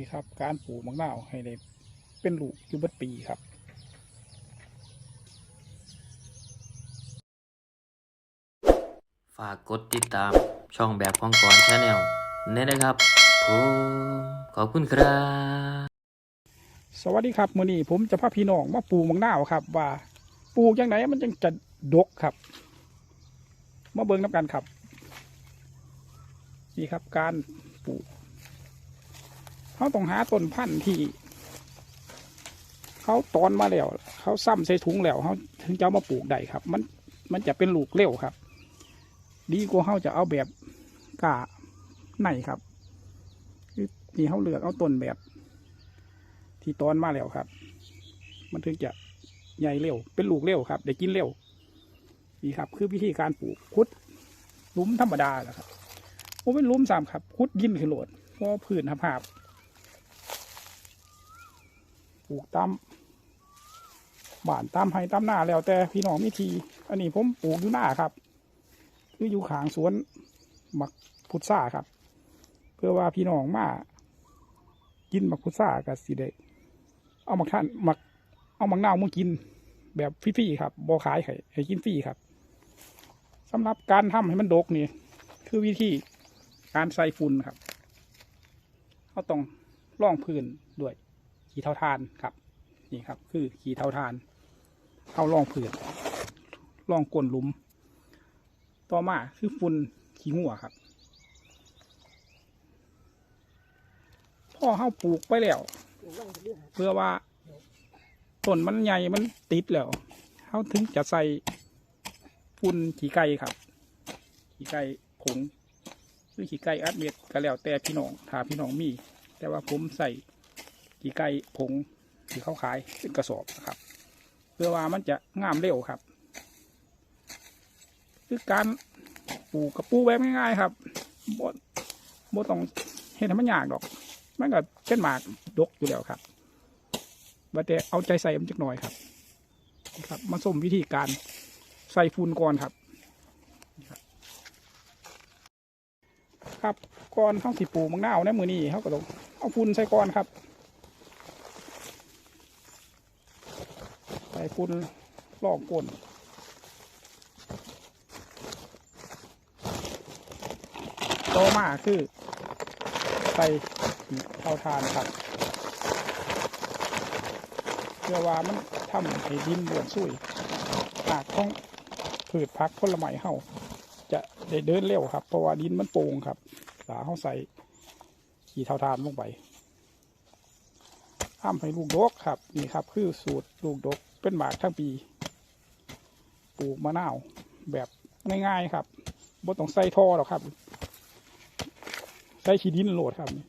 นี่ครับ การปลูกมะนาวให้ได้เป็นลูกอยู่เบัดปีครับฝากกดติดตามช่องแบบของกอนชาแนลนี่นะครับผมขอบคุณครับ สวัสดีครับมื้อนี้ผมจะพาพี่น้องมาปลูกมะนาวครับ ว่าปลูกยังไงมันจึงจะดกครับ มาเบิ่งน้ำกันครับ นี่ครับการปลูก เขาต้องหาต้นพันธุ์ที่ เขาตอนมาแล้ว เขาซ้ำใส่ถุงแล้วเขาถึงจะามาปลูกได้ครับ มันมันจะเป็นลูกเร็วครับ ดีกว่าเขาจะเอาแบบกาในครับนี่เขาเลือกเอาต้นแบบ ที่ตอนมาแล้วครับ มันถึงจะใหญ่เร็ว เป็นลูกเร็วครับได้กินเร็วนี่ครับ คือวิธีการปลูกคุดลุมธรรมดาแหละครับโอ้เป็นลุมสามครับคุดยินขึ้นโหลดเพราะพื้นภาพ ลูกตามบ้านตามไห้ตามหน้าแล้วแต่พี่น้องมิที อันนี้ผมปลูกอยู่หน้าครับ คืออยู่ขางสวนหมักพุทราครับ เพื่อว่าพี่น้องมากินหมักพุทรากับสิได้เอาหมักท่านหมักเอาหมักนามากินแบบฟรีๆครับบอขายให้ให้กินฟรีครับสำหรับการทำให้มันดกนี่ คือวิธีการใส่ฝุ่นครับเขาต้องร่องพื้นด้วย ขี้เท่าทานครับนี่ครับ คือขี้เท่าทานเข้าร่องพื้นร่องก้นลุม ต่อมาคือฝุ่นขี้หัวครับพ่อเข้าปลูกไปแล้ว เพื่อว่าต้นมันใหญ่มันติดแล้วเขาถึงจะใส่ฝุ่นขี้ไก่ครับ ขี้ไก่ผงหรือขี้ไก่อัดเม็ดก็แล้วแต่พี่น้องถ้าพี่น้องมี แต่ว่าผมใส่ ขี้ไก่ผงที่เขาขายเป็นกระสอบนะครับ เพื่อว่ามันจะงามเร็วครับ คือการปลูกกับปลูกแบบง่ายๆครับบ่บ่ต้องเห็นให้มันยากดอก มันก็เป็นหมากดกอยู่แล้วครับว่าแต่เอาใจใส่มันจักหน่อยครับนะครับมาส้มวิธีการใส่ฟูนก่อนครับ ครับก่อนเขาสิปูมังนาวในมือนี้เขาก็ต้องเอาฟูนใส่ก่อนครับ ส่ฟูนลอกก้นต่อมาคือใส่เตาทานครับเพื่อว่ามันทำให้ดินเหลือนสุยหากของพืชพักผลไม้เฮาจะได้เดินเร็วครับ เพราะว่าดินมันโป่งครับสาเฮาใส่ขี่เตาทานลงไปทำให้ลูกดกครับ นี่ครับ คือสูตรลูกดก เป็นหมากทั้งปี ปลูกมะนาวแบบง่ายๆครับบ่ต้องใส่ท่อหรอกครับ ใส่ขี้ดินโหลดครับนี่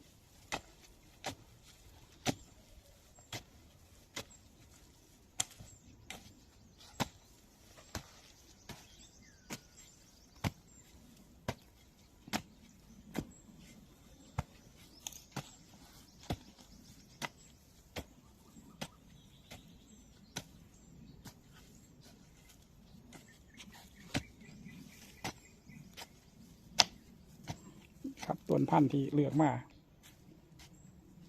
ครับต้ นพันธุ์ที่เลือกมา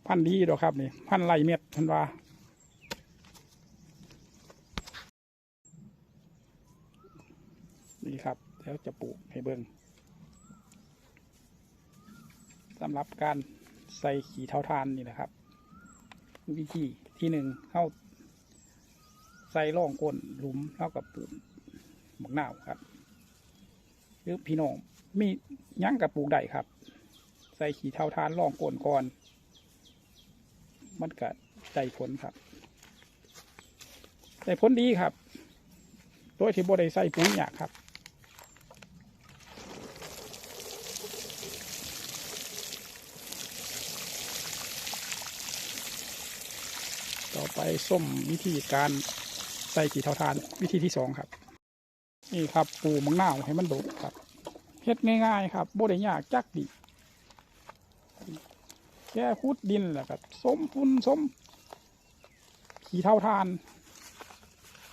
พันธุ์ดีดอกครับนี่พันธุ์ไรเม็ดพันว่านี่ครับแล้วจะปลูกให้เบิ้งสำหรับการใส่ขีเท้าทานนี่นะครับ วิธีที่หนึ่งเข้าใส่ร่องก้นหลุมเท่ากับปลูกหมกหนาวครับ หรือพี่น้องมียั้งกับปลูกได้ครับ ส่ขี้เท่าทานร่องก้นก่อน มันก็ได้ผลครับได้ผลดีครับ โดยที่บ่ได้ใส่ปุ๋ยหยาครับต่อไปส้มวิธีการใส่ขีเท่าทานวิธีที่สองครับ นี่ครับปูมังนาวให้มันโดดครับเฮ็ดง่ายๆครับบ่ได้ยากจักดี แค่คุดดินแหละครับสมพุ่นสม ขี้เท่าทาน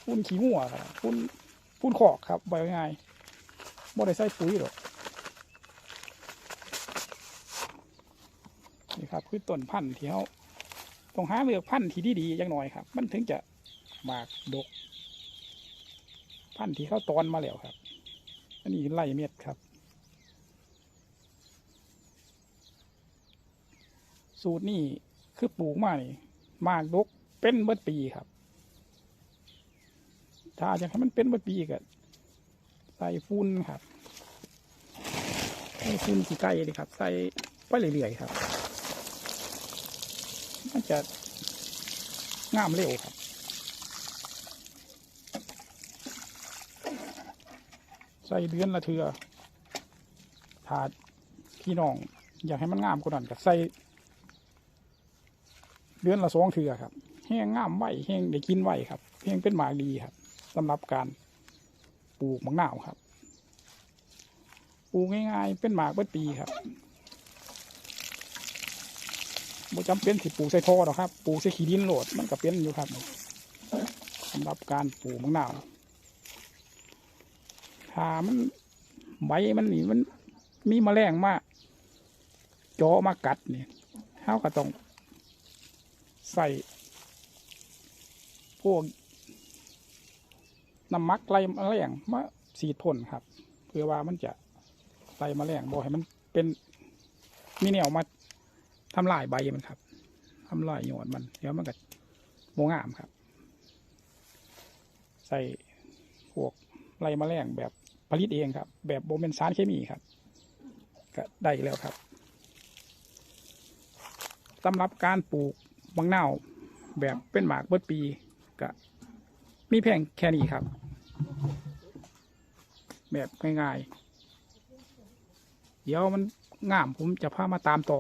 พุ่นขี้งัวครับพุ่นพุ่นขอกครับใบง่ายๆบ่ได้ใส่ปุ๋ยหรอกนี่ครับคือต้นพันธุ์ที่เขาต้องหาเลือกพันธุ์ที่ดีๆอย่างหน่อยครับ มันถึงจะหมากดก พันธุ์ที่เขาตอนมาแล้วครับ อันนี้ไล่เม็ดครับ สูตรนี่คือปลูกมานี่มากดกเป็นเบิดปีครับ ถ้าอยากให้มันเป็นเบิดปีก็ใส่ฟุ้นครับใส่ฟุ้นสีไก่เลยครับ ใส่ไปเรื่อยๆครับมันจะงามเร็วครับใส่เดือนละเทือถ้าพี่น้อง อยากให้มันงามกว่านั้นก็ใส่ เดือนละสองเทือครับแห้งง่ามไหวแห้งได้กินไหวครับแห้งเป็นหมากดีครับสำหรับการปลูกมะนาวครับปลูกง่ายๆเป็นหมากเป็นปีครับบ่จำเป็นที่ปลูกใส่ท่อหรอกครับปลูกใส่ขี้ดินโหลดมันก็เป็นอยู่ครับสำหรับการปลูกมะนาวถ้ามันใบมันนี่มันมีแมลงมาเจาะมากัดเนี่ยเขาก็ต้อง ใส่ พวกน้ำมักไล่แมลงมาสีดพ่นครับ เพื่อว่ามันจะไล่มแมลงบ่ให้มันเป็นมีแนวมาทำลายใบมันครับทำลายยอดมันเดี๋ยวมันก็โมงามครับ ใส่พวกไล่แมลงแบบผลิตเองครับ แบบโบเป็นสารเคมีครับ ก็ได้แล้วครับสำหรับการปลูก บางนาแบบเป็นหมากเบิดปีก็มีแพงแค่นี้ครับ แบบง่ายๆ เดี๋ยวมันงามผมจะพามาตามต่อ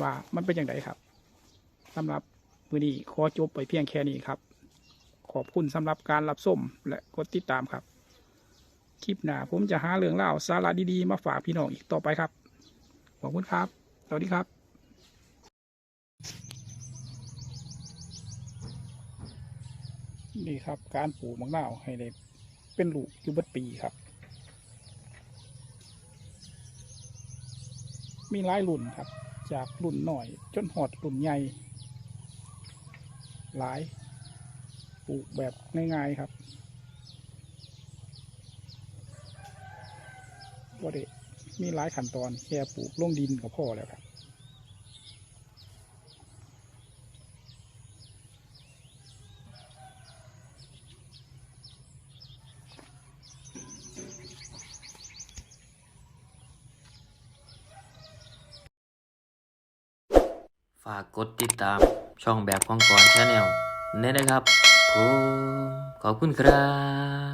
ว่ามันเป็นอย่างไรครับสำหรับมือนี้ขอจบไปเพียงแค่นี้ครับ ขอบคุณสำหรับการรับส้มและกดติดตามครับคลิปหน้าผมจะหาเรื่องเล่าสาระดีๆ มาฝากพี่น้องอีกต่อไปครับ ขอบคุณครับ สวัสดีครับ นี่ครับ การปลูกมะนาวให้ได้เป็นลูกอยู่บัดปีครับ มีหลายรุ่นครับ จากรุ่นหน่อย จนหอดรุ่นใหญ่หลายปลูกแบบง่ายๆครับว่าเด็มีหลายขั้นตอนแค่ปลูกลงดินก็พอแล้วครับ ฝากกดติดตามช่องแบบของก่อนชาแนลเนี่นะครับผมขอบคุณครับ